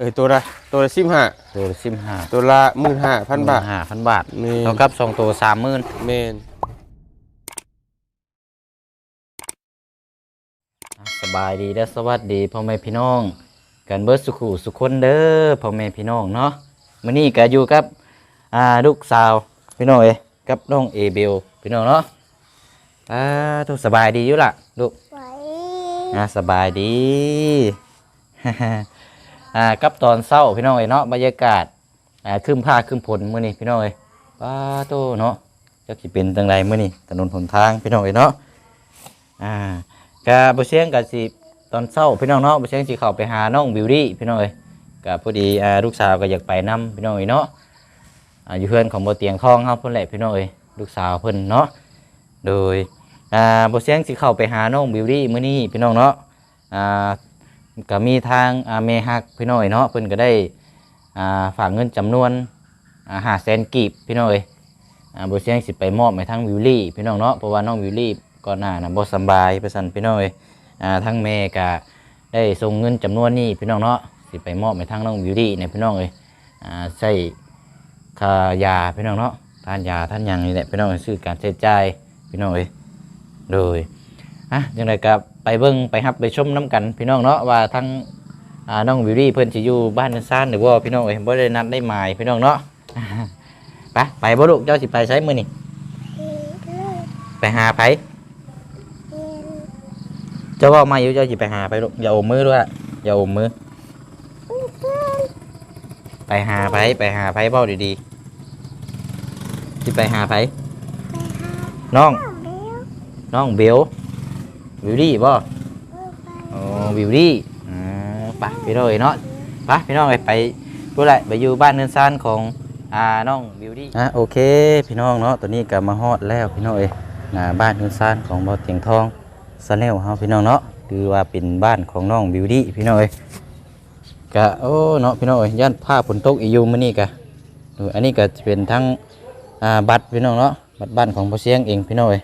เออตัวละตัวละสิบห้าตัวสิบห้าตัวละหมื่นห้าพันบาทห้าพันบาทนี่เท่ากับสองตัวสามหมื่นเมนสบายดีและสวัสดีพ่อแม่พี่น้อง กันเบิร์สุขุสุขคนเด้อพ่อแม่พี่น้องเนาะมื้อนี้ก็อยู่กับอ่าลูกสาวพี่น้องเอ้ยกับน้องเอเบลพี่น้องเนาะอ่าทุกสบายดีอยู่ล่ะลูกไว้อ่าสบายดี อ่ากับตอนเศร้าพี่น้องเอ้เนาะบรรยากาศอ่าครึ้มผ้าครึ้มฝนมื้อนี้พี่น้องเอ้ป้าโตเนาะจักสิเป็นจังไดมื้อนี้ถนนหนทางพี่น้องเอ้เนาะอ่ากะบ่เสียงกะสิตอนเช้าพี่น้องเนาะบ่เสียงสิเข้าไปหาน้องบิวตี้พี่น้องเอ้กะพอดีอ่าลูกสาวก็อยากไปนํพี่น้องเอ้เนาะอ่าอยู่เพื่อนของบ่เตียงทองเฮาเพิ่นแหละพี่น้องเอ้ลูกสาวเพิ่นเนาะโดยอ่าบ่เสียงสิเข้าไปหาน้องบิวตี้มื้อนี้พี่น้องเนาะอ่า ก็มีทางเมฮักพี่น้อยเนาะเพิ่นก็ได้ฝากเงินจำนวนอ่า500,000กีบพี่น้อยบ่เสียงสิไปมอบให้ทางวิวลี่พี่น้องเนาะเพราะว่าน้องวิวลี่ก่อนหน้าน่ะบ่สบายไปสั่นพี่น้อยอ่าทางแม่ก็ได้ส่งเงินจำนวนนี้พี่น้องเนาะสิไปมอบให้ทางน้องวิวลี่เนี่ยพี่น้องเอ้ยใช้ค่ายาพี่น้องเนาะทานยาท่านยังนี่แหละพี่น้องเอ้ยซื้อการใช้จ่ายพี่น้องเอ้ยโดยอะยังไงก็ ไปเบิ้งไปฮับไปชมน้ำกัน พี่น้องเนาะว่าทั้งน้องวิวรี่เพิ่นสิอยู่บ้านซ่านหรือว่าพี่น้องเอ้ยบ่ได้นัดได้หมายพี่น้องเนาะไปไปบ่ลูกเจ้าสิไปใช้มือนี่เอ็นเลิศไปหาไผเจ้าว่ามาอยู่เจ้าสิไปหาไผลูกอย่าอมมือด้วยอย่าอมมือ ไปหาไผไปหาไผเว้าดีๆสิไปหาไผน้อง น้องเบล วิวรี่บ่เออไปโอ้วิวดี้อ่าไปพี่น้องเอ้ยเนาะไปพี่น้องเอ้ยไปพูดไรไปอยู่บ้านเนินซานของอ่าน้องวิวดี้อะโอเค พี่น้องเนาะตอนนี้ก็มาฮอดแล้วพี่น้องเอ้ยหน้าบ้านเนินซานของบ่อเตียงทองซาแนลเฮาพี่น้องเนาะคือว่าเป็นบ้านของน้องวิวดี้พี่น้องเอ้ยก็โอ้เนาะพี่น้องเอ้ยย่านผ้าฝนตกอีอยู่มื้อนี้ก็เอออันนี้ก็จะเป็นทั้งอ่าบัตรพี่น้องเนาะบัตรบ้านของพ่อเสียงเองพี่น้องเอ้ย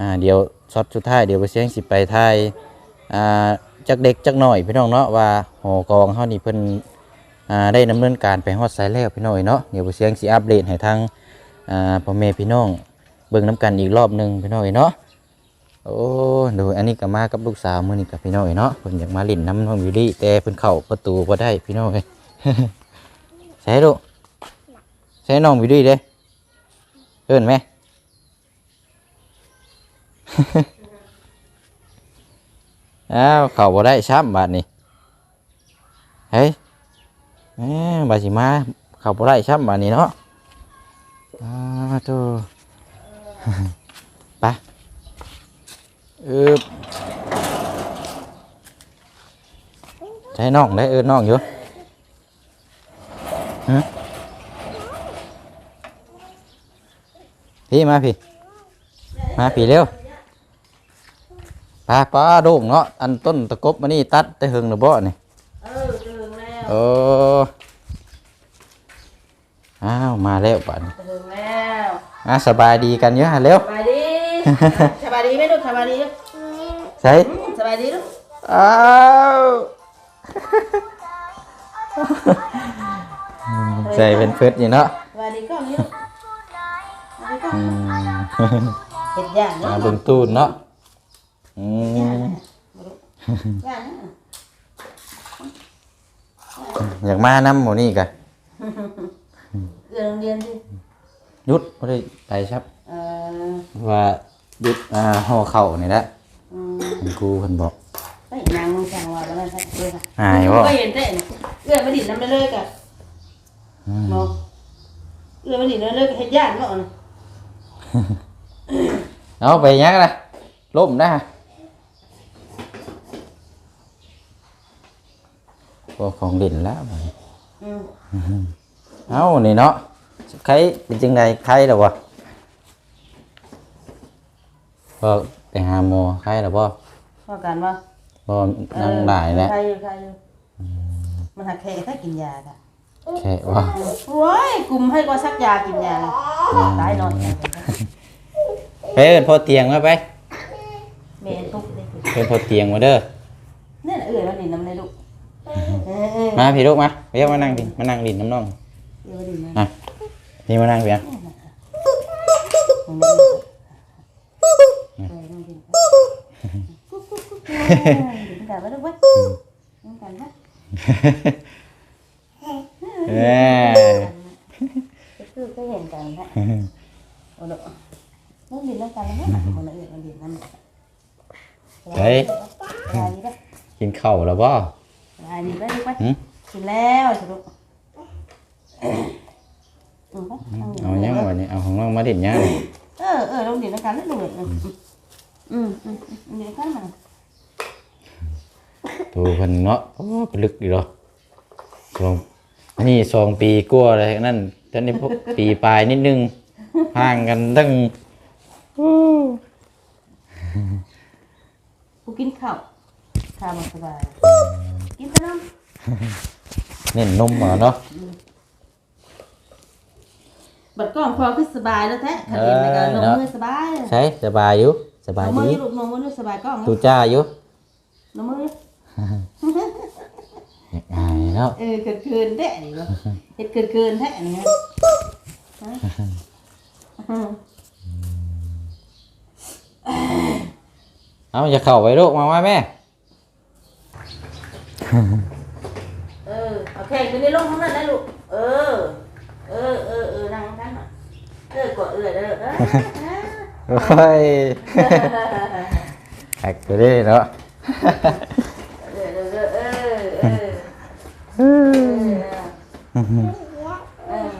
อ่าเดี๋ยวช็อตสุดท้ายเดี๋ยวพ่อเสียงสิไปถ่ายอ่าจักเด็กจักหน่อยพี่น้องเนาะว่าหอกองเฮานี่เพิ่นอ่าได้ดำเนินการไปฮอดไซแล้วพี่น้อยเนาะเดี๋ยวบ่เสียงสิอัปเดตให้ทางอ่าพ่อแม่พี่น้องเบิ่งน้ำกันอีกรอบหนึงพี่น้อยเนาะโอ้ดูอันนี้ก็มากับลูกสาวมื้อนี้กับพี่น้อยเนาะเพิ่นอยากมาเล่นน้ำน้องวิลลี่แต่เพิ่นเข้าประตูบ่ได้พี่น้อยใช่ลูกใช่น้องวิลลี่เด้เอิ้นไหม อ้าวเข้าบ่ได้ช้ำบาดนี้เฮ้ยแหมบาดสิมาเข้าบ่ได้ช้ำบาดนี้เนาะอ้าวโตไปอึบใช้น้องได้เอิ้นน้องอยู่ฮะพี่มาพี่มาพี่เร็ว ปลาปลาโด่งเนาะอันต้นตะกบมานี่ตัดแต่หึงหรือบ่นี่เออถึงแล้วโอ้อ้าวมาแล้วป่านถึงแล้วอะสบายดีกันเยอะฮะเร็วสบายดีสบายดีไหมลูกสบายดีใช่อืมสบายดีลูกอ้าวใส่เป็นเฟิดอยู่เนาะสบายดีก็มีลูกสบายดีก็อืมเห็ดย่างมาเนาะเบิ่งตูนเนาะ อืมย่างนะอยากมาน้ำหมูนี่กะเรียนโรงเรียนสิหยุดบ่ได้ไปครับ เออว่าหยุดอ่าห่อเข่านี่แหละอืมคุณครูเพิ่นบอก ไปนางลงแข่งว่าแล้วนั่นใช่เลยค่ะหายบ่ ก็เห็นแต่เอื้อมาดินน้ำได้เลยกะอืมมองเอื้อมาดินน้ำเลยเห็ดย่างเนาะนะเอาไปยังล่ะล่มนะพว กของดินแล้วอืมเอานี่เนาะใครเป็นจังไดใครหรอวะพอไปหาหมอใครหรอบ่พอกันว่าพอนั่งได้แล้วใครอยู่ใครอยู่มันหักแค่ถ้ากินยาค่ะแค่ว่าโอ้ยกลุ่มให้ก็ซักยากินยาตายนอนไปเอิ้นพอเตียงมาไปเมนทุกเลยเอิ้นพอเตียงมาเด้อนี่นเอื่อยแล้วนี่น้ำในลูกเออ มาพี่ลูกมาเรียกมานั่งดิมานั่งดินน้ำน้องเดี๋ยวดินะอะนี่มานั่งเพียงของมันเออนั่งกินไปกุ๊กกุ๊กกุ๊กกินกันไว้ด้วยเว้ยกินกันนะเอ้ยคือก็เห็นกันนะโอ้โหนั่งดินนั่งกันแล้วนะคนละเอียดมันดินนั่นเฮ้ยลายนี้ได้กินข้าวแล้วบ่ลายนี้ได้ลูกไปหึ กินแล้วสิลูกอืมไปนั่งดินเอายังวันนี้เอาของน้องมาดินยังเออเออลงดินนั่งกันแล้วลูกอืมอืมอืมอืมดินกันมาตัวเพิ่นเนาะโอ้เป็นลึกดีเนาะสองอันนี้สองปีกลัวาเลยนั่นตอนนี้พวกปีปลายนิดนึงห่างกันตั้งกูกินข้าวข้าวมันสบายกินไปน้ำ เน้นนมเหรอเนาะบัดก้อนพอคือสบายแล้วแท้ขันดินในการลงมือสบายใช่สบายอยู่สบายลงมืดีอลูกลงมือสบายก้อนตูจ้าอยู่ลงมืออายเนาะเออเกินเกินแท้นี่วะเฮ็ดเกินเกินแท้นี่ฮะฮะเอาอย่าเข้าไปลูกมาว่าแม่เออโอเคคืนนี้ลงทั้งนั้นนะลูก เออ เออเออเออนั่งทั้งนั้นเออกดเออเด้อเออเฮ้ยแฮกไปดิเนาะเออเออเออเออเออเออ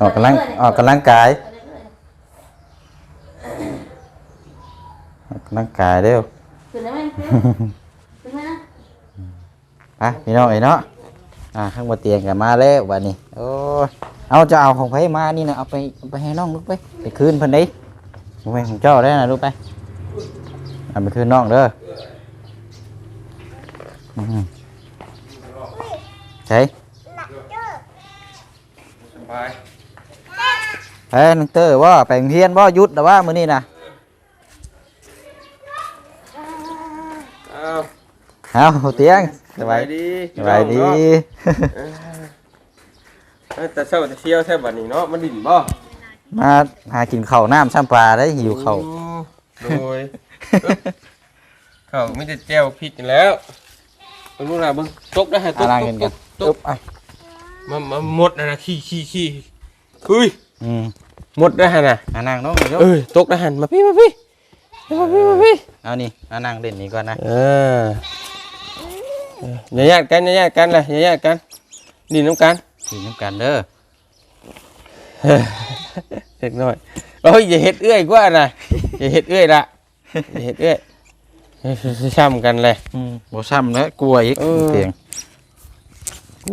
ออกกำลังออกกำลังกายออกกำลังกายเร็ว ขึ้นได้ไหมขึ้นไหมนะไปพี่น้องไอ้เนาะอ่าข้างบนเตียงกันมาแล้ววันนี้โอ้ยเอาจะเอาของไผมานี่นะเอาไปเอาไปให้น้องลูกไปไปคืนเพิ่นได้บ่แม่นของเจ้าได้นะลูกไปเอาไปคืนน้องเด้ออืมใช่สบายเอ้ยนังเตอร์ว่าไปโรงเรียนว่ายุดแต่ว่ามื้อนี้นะ อ้าวเอาเตียงสบายดีสบายดีเออแต่เช้าแต่เชี่ยวแท้บัดนี้เนาะมันดิ่นบ่มาหากินข้าวน้ำซ้ำปลาได้หิวข้าวอืมโดยข้าวไม่ได้แจ่วพริกกันแล้วเบิ่งลูกหลานเบิ่งตกได้ฮะตอากล้างกันกันตตุ๊กบอะมามาหมดนะนะขี้ขี้ขี้เฮ้ยอืมหมดได้ฮะน่ะอานั่งน้องยกเอ้ยตกได้หันมาพี่มาพี่มาพี่มาพี่ เอานี่อานั่งเล่นนี่ก่อนนะเออเอออย่าญาติกันอย่าญาติกันเลยอย่าญาติกันดินน้ำกันกินน้ำกันเด้อเล็กน้อยโอ้ยอย่าเฮ็ดเอื้อยกว่าน่ะอย่าเฮ็ดเอื้อยละอย่าเฮ็ดเอื้อยเฮ้ยช้ำกันเลยอืมบ่ซ้ำแล้วกลัวอีกเออเตียง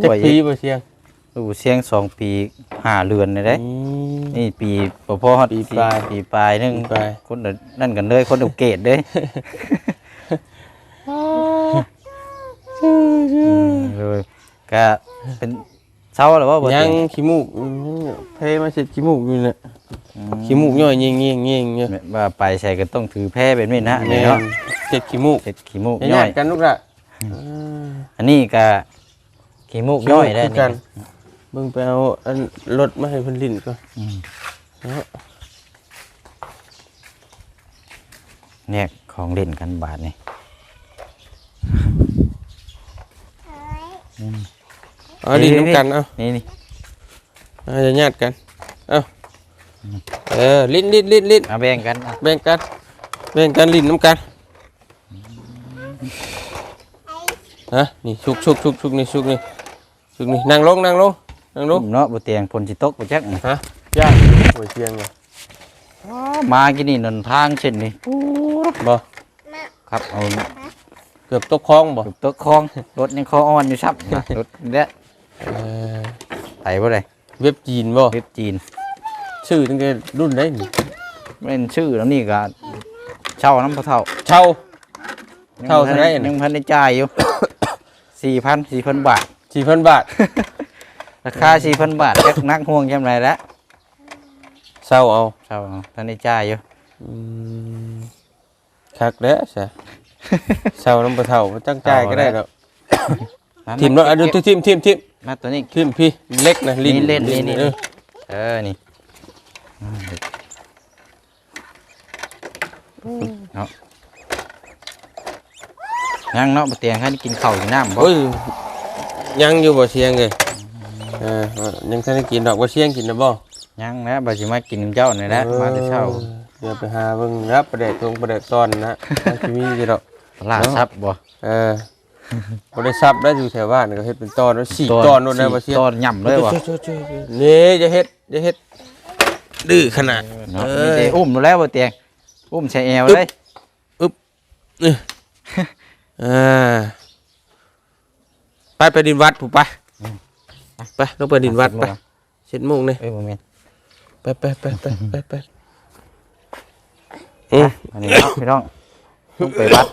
กจะลัวปีอีกบ่เสียง ดูเสียงสองปีห้าเดือนเลยได้อืมนี่ปีพอพอฮอดปีปลายปีปลายหนึงปีปลายคนเดินนั่นกันเลยคนดูเกตเด้ยเลยก็เป็นเช้าหรือว่าบ่ยังเตียงขี้มูกอืมเพมาเสร็จขี้มูกอยู่เนี่ยอืขี้มูกย่อยเงี้ยเงี้ยเงี้ยเงี้ยว่าไปใส่ก็ต้องถือแพร่เป็นมีดนะแม่นี่เนาะนเจ็ดขี้มูกเห็ดขี้มูกอย่าย่ญาอยติกันลูกละอันนี้ก็ขี้มูกย่อยได้คือนี่กัน เบิ่งไปเอาอันรถมาให้เพิ่นลิ้นก่อนเนี่ยของเล่นกันบาทนี่เอาลิ้นน้ำกันเอานี่นี่เอาอย่าญาติกันเอาเออลิ้นลิ้นลิ้นลิ้นเอาแบ่งกันเอาแบ่งกันแบ่งกันลิ้นน้ำกันฮะนี่ชุกชุกชุกชุกนี่ชุกนี่ชุกนี่นั่งลงนั่งลง นั่งลงเนาะบ่เตียงพลสิตกบ่จักฮะย่างโอ้ยเชียงไงมากินนี่นนทางเช่นนี่บ่ครับเอาเกือบตกคลองบ่ตกคลองรถยังคออ่อนอยู่ซับรถเด้อเออไปบ่ได้เว็บจีนบ่เว็บจีน ชื่อตั้งแต่รุ่นไหนนี่เป็นชื่อแล้วนี่ก็เช่าน้ำพระเท่าเช่ายังเช่าเท่าไหร่น่ะยังพันได้จ่ายอยู่สี่พันสี่พันบาทสี่พันบาท ราคาสี่พันบาทแค่นักห่วงจำไรแล้วเช่าเอาเช่าเอาพันได้จ่ายอยู่อืมคักแล้วซะเช้าน้ำปลาเท่าบ่ตั้งใจก็ได้ดอกมาทีมเนาะอะดูทีมทีมทีมมาตัวนี้ทีมพี่เล็กนะลิ้นนี่เล่นนี่นี่เออเออนี่เนาะยังเนาะบ่เตียงให้กินข้าวกินน้ำบ่โอ้ยยังอยู่บ่เชียงเลยเออยังทันได้กินดอกบ่เชียงกินนะบ่ยังนะบ่สิมากินน้ำเจ้านี่แหละมาแต่เช้าเดี๋ยวไปหาเบิ่งรับประเด็ดตรงประเด็ดตอนนะมันสิมีอยู่ดอกตลาดซับบ่เออบ่ได้ซับได้อยู่แถวบ้านก็เฮ็ดเป็นตอนแล้วสี่ตอนนู่นนะบ่เชียงตอนย่ำเลยบ่นี่จะเฮ็ดจะเฮ็ดดื้อขนาดเนาะเอมีอแต่อุ้มแล้วบ่เตียงอุ้มใช้แอวเลยอ่าไปไปดินวัดผู้ไป ไปต้องไปดินวัดไปเช็ดมุงนี่เอ้ยบ่แม่นไปไปไปไปไปไปอืมอันนี้เนาะพี่น้องต้องไปวัด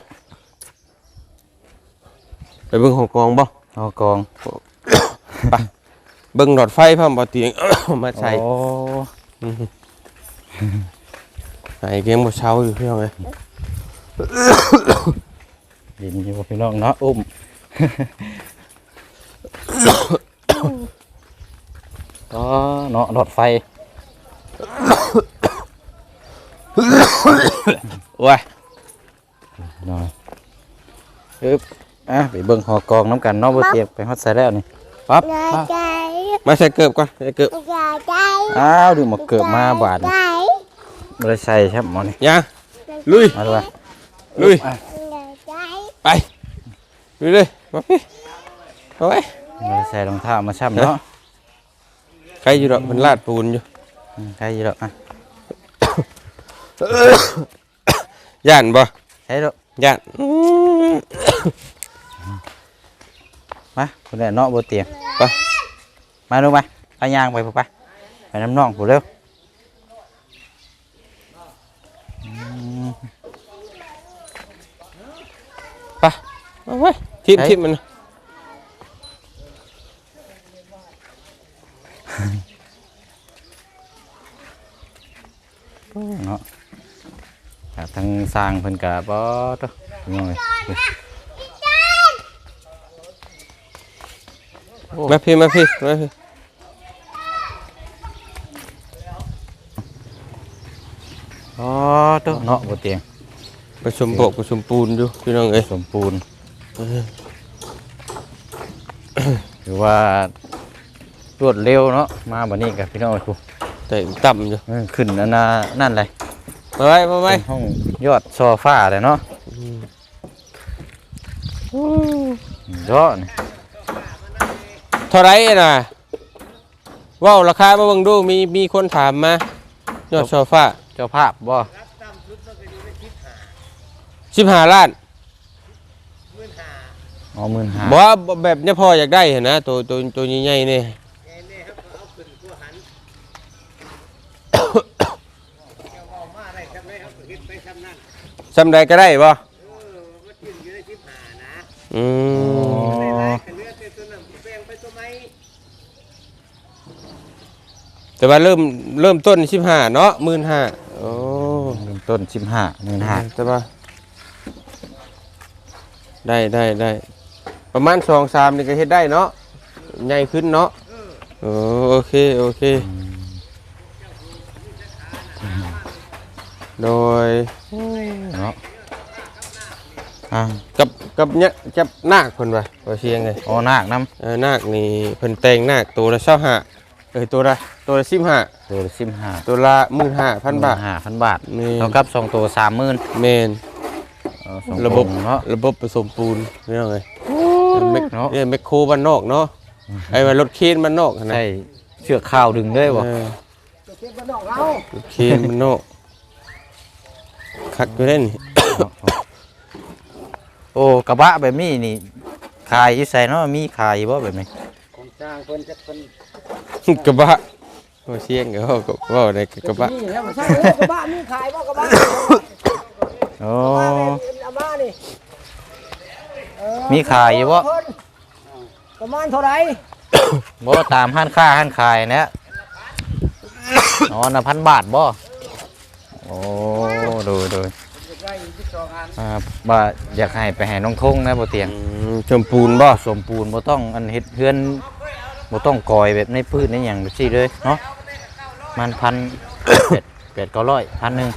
ไปเบิ่งของกองบ่เอากองเบิ่งหลอดไฟพร้อมบ่เตียงมาใส่โอ้ใส่เกมบ่เช้าอยู่พี่น้องเอ้ยดินอยู่บ่พี่น้องเนาะอุ้ม ก็เนาะหลอดไฟโอ้ยหน่อยปึ๊บอะไปเบิ่งหอกองน้ำกันเนาะบ่เตียงไปฮอดใส่แล้วนี่ปั๊บยายปั๊บใจมาใส่เกือบก่อนใส่เกือบยายใจอ้าวดึงมาเกิดมาบาดใจนี่บ่ได้ใส่ครับหมอนี่ยังลุยมาดูว่าลุยยายใจไปลุยเลยมาพี่เอาไว้บ่ได้ใส่รองเท้ามาช้ำเนาะ ใครอยู่ดอกมันลาดปูนอยู่อืมใครอยู่ดอกอะย่านบ่ใช่ดอกย่านมาคนนี้เนาะบ่เตียงไปมาดูมาไปย่างไปพุ่นไปไปน้ำน่องผู้เร็วไปเอาไว้ทิมทิมมัน เนาะอะทางสร้างเพิ่นก็บ่ตน้อยมาพี่มาพี่มาพี่อ๋อตเนาะบ่เตียงผสมโบกผสมปูนอยู่พี่น้องเอ้ยสมปูนหรือว่า รวดเร็วเนาะมาบัดนี้กับพี่น้องทุกแต่ต่ำอยู่ขึ้นอันน่ะนั่นเลยมาไว้มาไว้เป็นห้องยอดโซฟาเลยเนาะยอดนี่เท่าไหรน่ะว้าวราคามาเบิ่งดูมีมีคนถามมายอดโซฟาเจ้าภาพบ่สิบห้าล้านอ๋อหมื่นห้าบอกว่าแบบเนี้ยพออยากได้เห็นนะตัวตัวตัวใหญ่ๆนี่ ซำใดก็ได้บ่อือ๋มอแต่ว่าเริ่มเริ่มต้นสิบห้าเนาะหมื่นห้าโอ้เริ่มต้นสิบห้าหมื่นห้าแต่ว่าได้ได้ได้ประมาณสองสามนี่ก็เฮ็ดได้เนาะใหญ่ขึ้นเนาะโอ้โอเคโอเค โดยเนาะอ่ากับกับเนี่ยกับนาคเพิ่นว่าว่าเชียงไงอ๋อนาคน้เออนาคนี่เพิ่นแต่งนาคตัวละ25เออตัวละตัวละ15ำตัวสิบห้าตัวละ15,000บาทห้าพันบาทนี่เท่ากับสองตัวสามหมื่นแมนระบบเนาะระบบผสมปูนนี่เอาไงเมคเนาะเนี่ยแมคโครบ้านนอกเนาะไอ้ว่ารถเคนบ้านนอกนะใช่เชือกข้าวดึงได้บ่เออรถเคนบ้านนอก คักอยู่เล่นโอ้กระบะแบบนี้นี่ขายอยู่ใส่เนาะมีขายบ่แบบนี้ของจ้างเพิ่นจะเพิ่นกระบะโอ้เชียงก็ว่าก็ว่าในกระบะนี่แล้วมันใช่เอ้ยกระบะมีขายบ่กระบะโอ้เอามานี่เออมีขายอยู่บ่เพิ่นประมาณเท่าไหร่บ่ตามห้านค้าห้านขายเนี่ยอ๋อนะพันบาทบ่ โอ้ดูดูอ่าว่าอยากให้ไปให้น้องทงนะบ่เตียงอืมชมพูนบ่สมปูนบ่ต้องอันเฮ็ดเฮือนบ่ต้องกอยแบบในพืชในหยังแบบซี่เลยเนาะมันพันเป็ดเป็ดเก้าร้อยพันหนึ่ง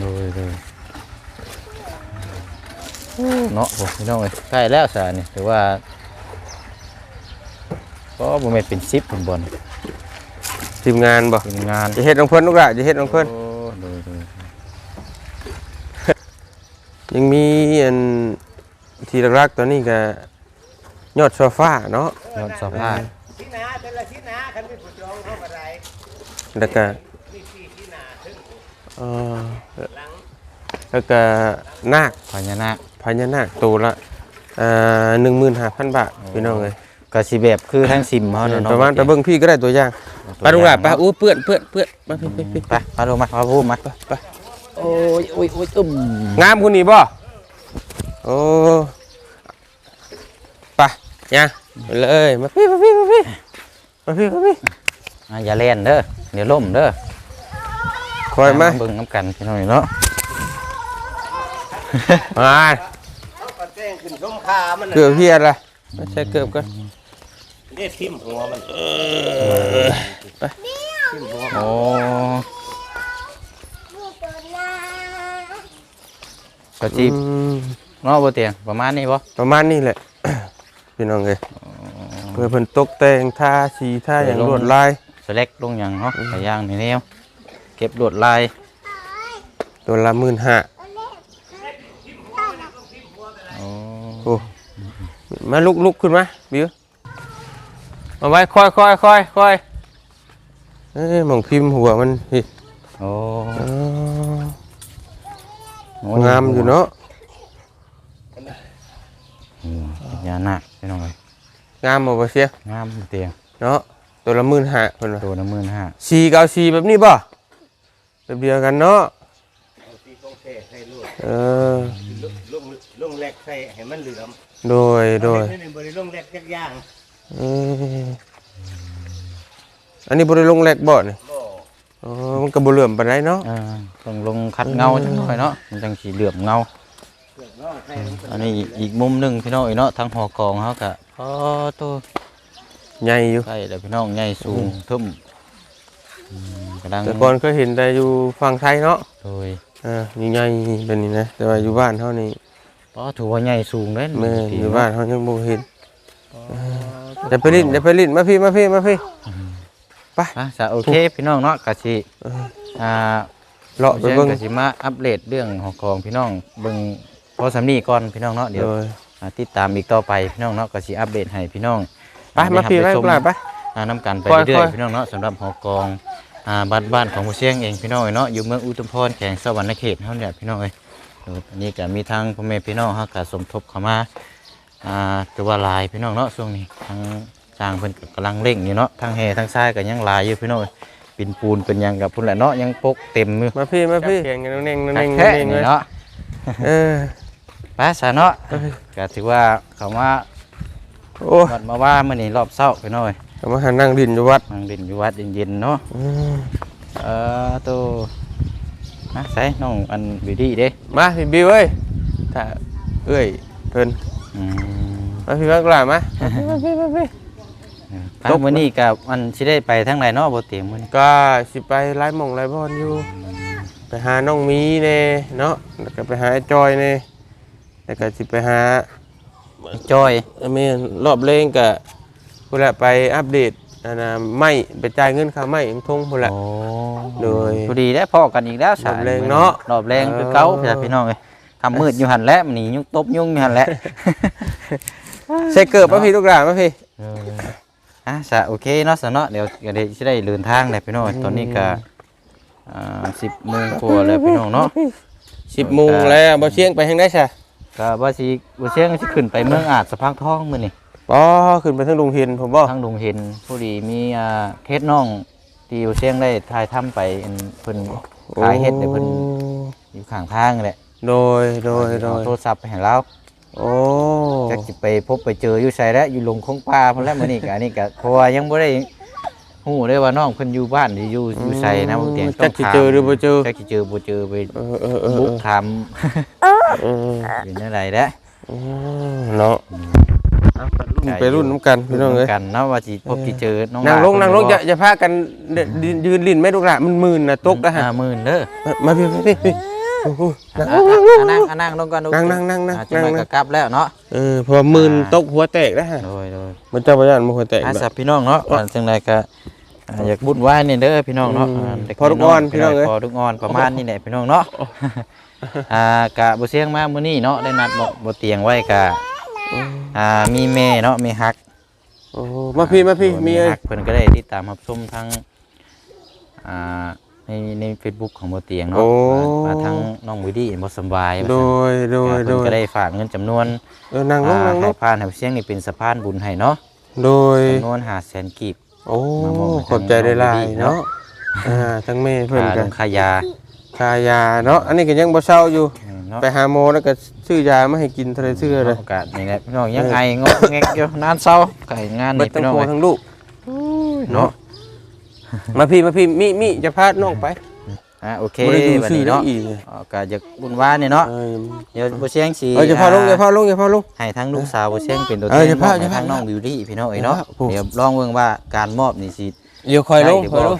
ดูดูเนาะโอ้พี่น้องเอ้ยใกล้แล้วสานี่ถือว่าก็บ่แม่นเป็น10พุ่นบ่น ทีมงานบ่ทีมงานจะเฮ็ดของเพิ่นลูกหล่ะจะเฮ็ดของเพิ่นโอ้ดูดูยังมีอันที่รักๆตัวนี้ก็ยอดโซฟาเนาะยอดสภาพที่นาแต่ละที่นาคันมีผู้จองเขาก็ได้แล้วก็มีสี่ที่นาถึงเอ่อแล้วก็นาคพญานาคพญานาคตัวละเอ่อ15,000บาทพี่น้องเอ้ย ก็สิแบบคือทั้งซิมเฮาเนาะเนาะประมาณแต่เบิ่งพี่ก็ได้ตัวอย่างไปลูกหล่ะไปอู้เปื้อนเปื้อนเปื้อนมาพี่พี่พี่ไปมาลงมามาพูดมาไปโอ้ยโอ้ยโอ้ยตึมงามคุณนี่บ่โอ้ไปยังไปเลยมาพี่มาพี่มาพี่มาพี่มาพี่อะอย่าเล่นเด้อเดี๋ยวล่มเด้อคอยมาเบิ่งน้ำกันพี่น้อยเนาะมาเขาก็แจ้งขึ้นสมคามันน่ะเกือบเฮียละไม่ใช่เกือบก่อน เรียกทิ่มหัวมันโอ้ลูกตัวน้าก็จีอืมเนาะบ่เตียงประมาณนี้บ่ประมาณนี้แหละ พี่น้องเอ้ยเพื่อเพิ่นตกแต่งท่าสีท่าอย่างลวดลายสเล็กลงหยังเนาะหลายอย่างในแนวเก็บลวดลาย ตัวละหมื่นห้าโอ้โอ้มาลุกลุกขึ้นมาบิว มาไว้ค่อยค่อยค่อยค่อยเอ้ยหมองพิมพ์หัวมันนี่โอ้อ๋อโอ้งามอยู่เนาะอืมยานาคพี่น้องเอ้ยงามบ่บ่เสียงามบ่เตียงเนาะตัวละหมื่นห้าเพิ่นว่าตัวละหมื่นห้าสีเกาสีแบบนี้บ่แบบเดียวกันเนาะสีกองเทให้ลูกเออลงลงแรกใส่ให้มันเหลือมโดยโดยอันนี้บริลงแรกจักอย่างเอออันนี้บ่ได้ลงแรกบ่นี่บ่อ๋อมันก็บ่เหลื่อมปานใดเนาะอ่าต้องลงคัดเงาจังหน่อยเนาะมันจังสีเหลื่อมเงาเกือบเนาะใส่ลงไปอันนี้อีกอีกมุมหนึ่งพี่น้องเอ้ยเนาะทางหอกองเขากะพอตัวใหญ่อยู่ใช่แล้วพี่น้องใหญ่สูงทึ่มอืมกำลังแต่ก่อนเคยเห็นแต่อยู่ฝั่งไทยเนาะโดยอ่านี่ใหญ่เป็นนี่นะแต่ว่าอยู่บ้านเฮานี่ก็ถือว่าใหญ่สูงเลยแม่นอยู่บ้านเฮายังบ่เห็น อ๋อเดี๋ยวไปลิ้นเดี๋ยวไปลิ้นมาพี่มาพี่มาพี่อะจะโอเคพี่น้องเนาะกะสิอ่าเลาะไปเบิ่งกะสิมาอัปเดตเรื่องหอกองพี่น้องเบิ่งพอสำนีก่อนพี่น้องเนาะเดี๋ยวโดยอ่าติดตามอีกต่อไปพี่น้องเนาะกะสิอัปเดตให้พี่น้องไปมาพี่ไปด้ปลารับไปอ่าน้ำกันไปค่อยเรื่อค่ยอยๆพี่น้องเนาะสำหรับหอกองอ่าบ้านบ้านของผู้เชียงเองพี่น้องเนาะอยู่เมืองอุทุมพรแขวงสวรรณเขตเฮาเนี่ยพี่น้องเอ้ยเอออันนี้ก็มีทางพ่อแม่พี่น้องเฮาก็สมทบเข้ามา อ่าถือว่าหลายพี่น้องเนาะช่วงนี้ทางสร้างเพิ่นก็กำลังเร่งอยู่เนาะทางแห่ทางซ้ายก็ยังหลายอยู่พี่น้องเอ้ยปินปูนเป็นหยังกับพุ่นแหละเนาะยังปกเต็มอยู่มาพี่มาพี่แข่งกันเน่งๆคัเน่กงๆแท้เน่งๆนี่เลยเนาะเออไปซะเนาะก็ถือว่าเขามาโอ้วัดมาว่ามื้อนี้รอบเช้าพี่น้องเอ้ยก็มาหานั่งดินอยู่วัดนั่งเล่นอยู่วัดเย็นๆเนาะอืมเออตัวนะใส่น้องอันวิดีเด้มาพี่บิวเอ้ยถ้าเอ้ยเพิ่นอื มมาพี่มากลามามาพี่มาพี่ทางมื้อนี้กับอันสิได้ไปทางไหนเนาะบ่เตรียมมื้อนี้ก็สิไปไล่หม่องไล่บอลอยู่ ไปหาน้องมีเน่เนาะแล้วก็ไปหาไอ้จอยเน่แล้วก็สิไปหาจอยเออแม่นรอบเลงก็พุ่นละไปอัปเดตอันน่ะไม่ไปจ่ายเงินค่าไม่ทงพุ่นละโอ้โดยพอดีได้พอกันอีกแล้วรอบแรงเนาะรอบแรงคือเก่าเออพี่พี่น้องเอ้ย ทำมืดอยู่หั่นแหละมันนี่ยุงตบยุงอยู่หั่นแหละใส่เกิบมาพี่ลูกหลานมาพี่ เอออะซะโอเคเนาะซะเนาะเดี๋ยวก็ได้สิได้เดินทางแล้วพี่น้องตอนนี้ก็อ่า10โมงกว่าแล้วพี่น้องเนาะ สิบโมงแล้วบ่เชียงไปทางได้ซะก็ว่าสิบ่เชียงสิขึ้นไปเมืองอาจสะพังทองมื้อนี้บ่ขึ้นไปทางลุงเห็นผมบ่ทางดงเห็นผู้ดีมีอ่าเคสน้องที่อยู่เชียงได้ทายถ้ำไปอันเพิ่นขายเฮ็ดเนี่ยเพิ่นอยู่ข้างทางนี่แหละ โดยโดยโดเอายโทรศัพท์ไปให้เราโอ้จักสิไปพบไปเจออยู่ไสแล้วอยู่ลงคงป่าพุ่นแล้วมื้อนี้ก็อันนี้ก็เพราะว่ายังบ่ได้ฮู้ได้ว่าน้องเพิ่นอยู่บ้านหรืออยู่อยู่ไสนะบ่เตียงจักสิเจอหรือบ่เจอจักสิเจอบ่เจอไปเออเออเออบุกถามเออเป็นอะไรเด้อเออเนาะเอาไปรุ่นไปรุ่นน้ำกันพี่น้องเอ้ยกันเนาะว่าสิพบสิเจอน้องนั่งลงหานั่งลงเพิ่อย่าอย่าพากันเดินยืนยืนลิ้นไม่ลูกหละมันมื่นนะตกนะฮะ ห้าหมื่นเด้อมามาพี่พี่พี่โอ้โหอะนั่งอะอะนั่งอะนั่งลงก่อนลูกนั่งนั่งนั่งนั่งอะจะมานั่งก็กลับแล้วเนาะ เออเพอมื่นตกหัวแตกนะฮะโดยโดยมันเจ้าพระยานมันหัวแตกอาแบสับบพี่น้องเนาะก่อนจังไดก็อ่าอยากบุญไหว้นี่เด้อพี่น้องเนาะอืมอ่าเด็พอลูกอ่อนพี่น้องเอ้ย พอลูกอ่อนประมาณนี้แหละพี่น้องเนาะอ่ากะบ่เสียงมามื้อนี้เนาะได้นัดบ่บ่เตียงไว้กะอ่ามีแม่เนาะมีฮัก โอ้มาพี่มาพี่มีเอ้ยฮักเพิ่นก็ได้ติดตามรับชมทางอ่า ในใน Facebook ของบ่เตียงเนาะโอ้ มาทางน้องวิดีบ่สำบายว่าโดซั่น ยโดยก็โดเพิ่นยก็ได้ฝากเงินจำนวนเออนั่งลงอ่านั่งลให้งผ่านให้เสียงนี่เป็นสะพานบุญให้เนาะโดย จำนวน500,000กีบ โอ้มามอบให้ขอบใจได้หลายทางน้องเนาะอ่าทั้งแม่เพิ่นค่ากัลนงค่ายาคายาเนาะอันนี้ก็ยังบ่เศร้าอยู่ เนาะไปหาโมอแล้วก็ซื้อยามาให้กินเท่าไรซื้อเลยโอกาสนี่แหละพี่น้องยังไงงอกแงกอยู่นานเศร้าไก่งานเบิดนี่ทั้พี่งน้องพ่อเอ้ยทั้งลูกเนาะ มาพี่มาพี่มิมิจะพาน้องไปอะโอเคบ่ได้ดูวันซื้อนี้ได้เนาะอีกอ๋อก็อยากบุญว่านี่เนาะเออเดี๋ยวบ่เสียงสิเออจะพาลงอย่าพาลงอย่าพาลงให้ทั้งลูกสาวบ่เสียงเป็นตัวเอแทอนอย่าพลาดมอบอย่าพลาดให้ทั้งน้องบิวตี้พี่น้องเอ้ยเนาะอย่าพลาดเดี๋ยวลองเบิ่งว่าการมอบนี่สิเดี๋ยวคอยลงได้เดี๋ยวคอยลบอก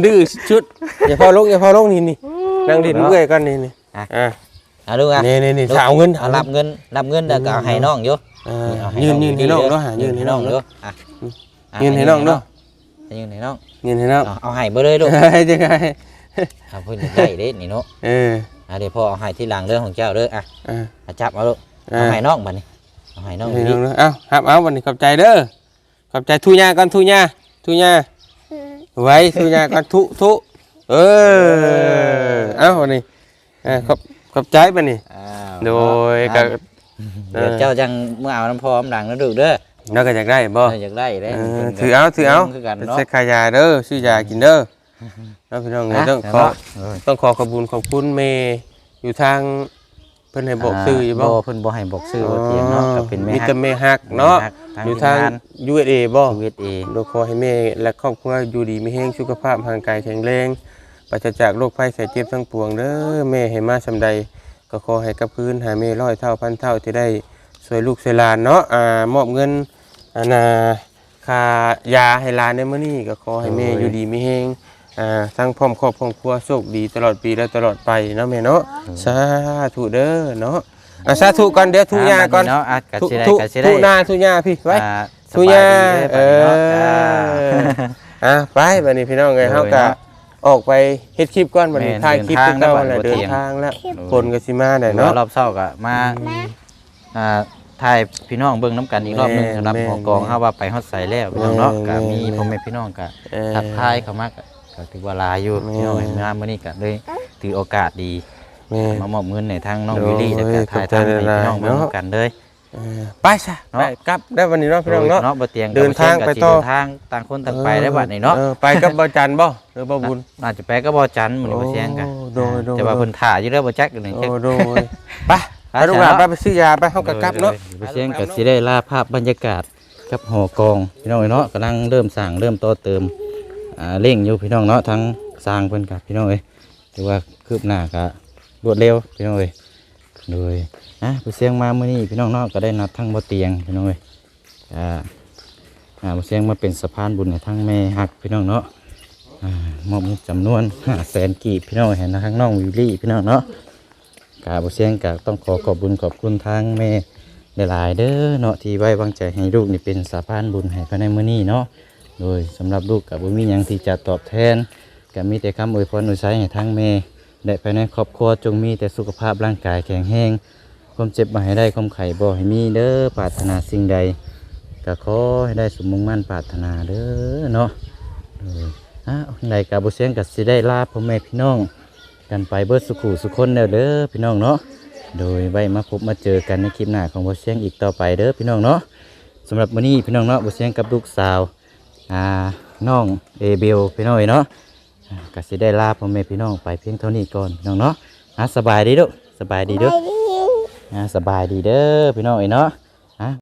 งดื้อชุดอย่าพาลงอย่าพาลงนี่นี่นั่งดินเมื่อยกันนี่นี่อะอะอะลูกอะนี่นี่นี่สาวเงินเอารับเงินรับเงินแล้วก็เอาให้น้องอยู่อ่าเอาให้ยืนยืนให้น้องบิวตี้เนาะหายืนให้น้องอยู่เนาะอะอะยืนให้น้องเนาะ ยืนให้น้องยืนให้น้องเอาเอาให้เบ่เลยลูกให้จังไงเอาเพิ่นได้เด้นี่เนาะเอออะเดี๋ยวพ่อเอาให้ที่หลังเรื่องของเจ้าเด้ออะอ่าอะจับเอาลูกเอาให้น้องบัดนี้เอาให้น้องดีน้องเนาะเอ้าครับเอาวันนี้ขอบใจเด้อขอบใจทุญากันทุญาทุญาไว้ทุญากันทุทุเออเอ้าวันนี้อ่าขอบขอบใจบัดนี้โดยก็เดี๋ยวเจ้าจังเมื่อเอาน้ำพร้อมหลังแล้วดูเด้อ แล้วก็อยากได้บ่เอออยากได้ได้เออถือเอาถือเอาคือกันเป็นเนาะเซ็กขายาเด้อซื้อยากินเด้อแล้วพี่น้องเอ้ยอะต้องขอเนาะต้องขอขอบคุณขอบคุณเมย์อยู่ทางเพิ่นให้บอกซื้ออยู่บ่บ่เพิ่นบ่ให้บอกซื้อว่าเตียงเนาะก็เป็นแม่มีฮัแต่ก เมย์ฮักเนาะแม่ฮักทางอยู่ทีมทางงาน USA บ่ USA โดยขอให้เมย์และครอบครัวอยู่ดีมีแรงสุขภาพร่างกายแข็งแรงปราศจากโรคภัยไข้เจ็บทั้งปวงเด้อแม่ให้มาสำใด ก็ขอให้กับพื้นหาเมย์ร้อยเท่าพันเท่าที่ได้ช่วยลูกช่วยหลานเนาะอ่ามอบเงิน อันน่ะค่ายาให้หลานในมื้อนี้ก็ขอให้แม่อยู่ดีมีแรงอ่าทั้งพร้อมครอบครอบครัวโชคดีตลอดปีและตลอดไปเนาะแม่เนาะสาธุเด้อเนาะอะสาธุก่อนเดี๋ยวทุยาก่อนเนาะอะก็ทุสิได้ทุก็สิทุได้นาทุยาพี่ไว้อ่าสทุบยาดีเอด้อบัดนี้เนาะอ่า อะไปบัดนี้พี่น้องเอ้ยโดยเฮาก็เนาะออกไปเฮ็ดคลิปก่อนบัดนี้แม่นถ่ายคลิปเดินทางคือเก่าแล้วบัดแหละบ่เดิเที่นยงทางแล้วโดยคนก็สิมาได้เนาะเนาะ รอบเช้าก็มาอ่า ถ่ายพี่น้องเบิ่งน้ำกันอีกรอบหนึงแม่นสำหรับแม่นหอกองเฮาว่าไปฮอดใสแล้วพี่น้องเนาะแม่ก็นมีแม่นพ่อแม่พี่น้องก็เออทักทายเข้ามาก็ก็ถือว่าหลายอยู่แม่น พี่น้องเห็นงานมื้อนี้ก็เลยถือโอกาสดี แม่ มามอบเงินในทางน้องโดยวิลลี่แล้วก็ถ่ายทำให้พี่น้องเบิ่งเนาะกันเลย เออไปซะเนาะ ไปกลับได้วันนี้เนาะพี่น้องเนาะ เนาะบ่เตียงเดินทางไปต่อเดินทางต่างคนต่างไปได้บัดนี้เนาะออไปกับบ่จันบ่หรือบ่บุญ อาจจะไปก็บ่จันทร์มื้อนี้บ่เสียงกันโอ้โดยโดย แต่ว่าเพิ่นถ่าอยู่เด้อบ่จักอยู่นี่โอ้จักโดยไป ไปลูกหลานไปไปซื้อยาไปเฮาก็กลับเนาะบ่เสียงก็สิได้ลาภาพบรรยากาศกับหอกองพี่น้องเนาะกำลังเริ่มสร้างเริ่มต่อเติมอ่าเร่งอยู่พี่น้องเนาะทั้งสร้างเพิ่นกับพี่น้องเอ้ยถือว่าคืบหน้าก็รวดเร็วพี่น้องเอ้ยโดยนะผู้เสียงมามื้อนี้พี่น้องเนาะก็ได้นัดทั้งบ่เตียงพี่น้องเอ้ยอ่าอ่าผู้เสียงมาเป็นสะพานบุญให้ทั้งแม่ฮักพี่น้องเนาะอ่ามอบเงินจำนวน500,000กีบพี่น้องเห็นนะทั้งน้องวิลลี่พี่น้องเนาะ กาบ่เสียงก็ต้องขอขอบคุญขอบคุณทางแม่หลายๆเด้อเนาะที่ไว้วางใจให้ลูกนี่เป็นสะพานบุญให้ภายในมื้อนี้เนาะโดยสำหรับลูกก็บ่มีหยังที่จะตอบแทนก็มีแต่คำอวยพรอวยใช้ให้ทั้งแม่และภายในครอบครัวจงมีแต่สุขภาพร่างกายแข็งแรงความเจ็บมาให้ได้ความไข่บ่ให้มีเด้อปรารถนาสิ่งใดก็ขอให้ได้สมมุ่งมั่นปรารถนาเด้อเนาะอะใดกับบุเสียงกับสิได้ลาพ่อแม่พี่น้อง กันไปเบิดสุขุสุขคนแล้วเด้อพี่น้องเนาะโดยไว้มาพบมาเจอกันในคลิปหน้าของบุเสียงอีกต่อไปเด้อพี่น้องเนาะสำหรับวันนี้พี่น้องเนาะบุเสียงกับลูกสาวอ่าน้องเอเบลพี่น้องเนาะก็สิได้ลาพ่อแม่พี่น้องไปเพียงเท่านี้ก่อนพี่น้องเนาะอะสบายดีเด้อสบายดีเด้ออะสบายดีเด้อพี่น้องเอ้เนาะ